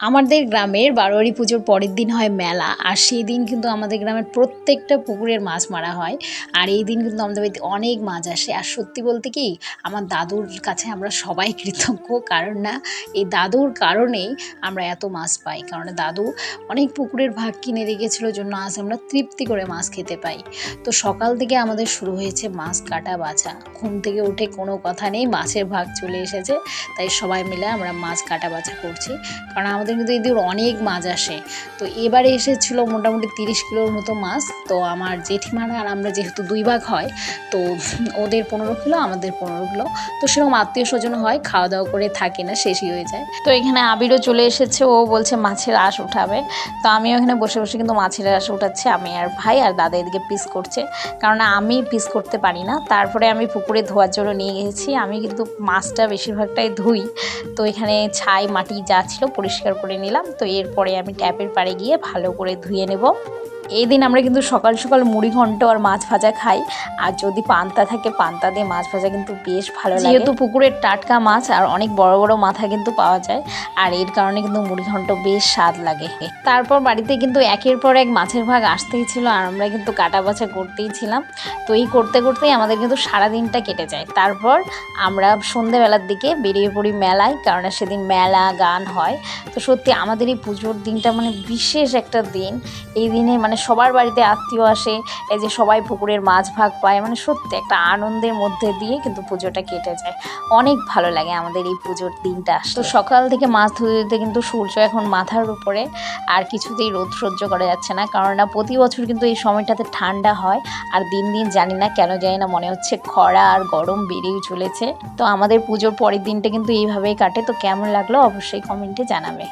আমাদের গ্রামের বারোয়ারি পুজোর পরের দিন হয় মেলা, আর সেই দিন কিন্তু আমাদের গ্রামের প্রত্যেকটা পুকুরের মাছ মারা হয়। আর এই দিন কিন্তু আমাদের বাড়িতে অনেক মাছ আসে। আর সত্যি বলতে কি, আমার দাদুর কাছে আমরা সবাই কৃতজ্ঞ, কারণ না, এই দাদুর কারণেই আমরা এত মাছ পাই। কারণ দাদু অনেক পুকুরের ভাগ কিনে রেখেছিল, জন্য আজ আমরা তৃপ্তি করে মাছ খেতে পাই। তো সকাল থেকে আমাদের শুরু হয়েছে মাছ কাটা বাছা। ঘুম থেকে উঠে কোনো কথা নেই, মাছের ভাগ চলে এসেছে। তাই সবাই মিলে আমরা মাছ কাটা বাছা করছি। কারণ আমাদের কিন্তু এদিকে অনেক মাছ আসে। তো এবারে এসেছিল মোটামুটি তিরিশ কিলোর মতো মাছ। তো আমার জেঠিমারা আর আমরা যেহেতু দুই ভাগ হয়, তো ওদের পনেরো কিলো, আমাদের পনেরো কিলো। তো সেরকম আত্মীয় স্বজন হয় খাওয়া দাওয়া করে থাকে না, শেষই হয়ে যায়। তো এখানে আবিরও চলে এসেছে, ও বলছে মাছের আঁশ উঠাবে। তো আমিও এখানে বসে বসে কিন্তু মাছের আঁশ উঠাচ্ছি, আমি আর ভাই আর দাদা এদিকে পিস করছে। কারণ আমি পিস করতে পারি না, তারপরে আমি পুকুরে ধোয়ার জন্য নিয়ে গেছি। আমি কিন্তু মাছটা বেশিরভাগটাই ধুই। তো এখানে ছাই, মাটি যা ছিল পরিষ্কার করে নিলাম। তো এরপরে আমি ট্যাপের পাড়ে গিয়ে ভালো করে ধুয়ে নেব। এই দিন আমরা কিন্তু সকাল সকাল মুড়ি ঘন্ট আর মাছ ভাজা খাই। আর যদি পান্তা থাকে, পান্তা দিয়ে মাছ ভাজা কিন্তু বেশ ভালো লাগে। যেহেতু পুকুরের টাটকা মাছ আর অনেক বড় বড় মাথা কিন্তু পাওয়া যায়, আর এর কারণে কিন্তু মুড়ি ঘন্ট বেশ স্বাদ লাগে। তারপর বাড়িতে কিন্তু একের পর এক মাছের ভাগ আসতেই ছিল আর আমরা কিন্তু কাটা বাছা করতেই ছিলাম। তো এই করতে করতেই আমাদের কিন্তু সারা দিনটা কেটে যায়। তারপর আমরা সন্ধেবেলার দিকে বেরিয়ে পড়ি মেলায়, কারণ সেদিন মেলা, গান হয়। তো সত্যি আমাদের এই পুজোর দিনটা মানে বিশেষ একটা দিন। এই দিনে মানে সবার বাড়িতে আত্মীয় আসে, এই যে সবাই পুকুরের মাছ ভাগ পায় মানে সত্যি একটা আনন্দের মধ্যে দিয়ে কিন্তু পুজোটা কেটে যায়। অনেক ভালো লাগে আমাদের এই পুজোর দিনটা তো সকাল থেকে মাছ ধুতে ধুতে কিন্তু সূর্য এখন মাথার উপরে, আর কিছুতেই রোদ সহ্য করা যাচ্ছে না। কারণ না প্রতি বছর কিন্তু এই সময়টাতে ঠান্ডা হয়, আর দিন দিন জানি না কেন জানি না, মনে হচ্ছে খরা আর গরম বেড়েই চলেছে। তো আমাদের পুজোর পরের দিনটা কিন্তু এইভাবেই কাটে। তো কেমন লাগল অবশ্যই কমেন্টে জানাবে।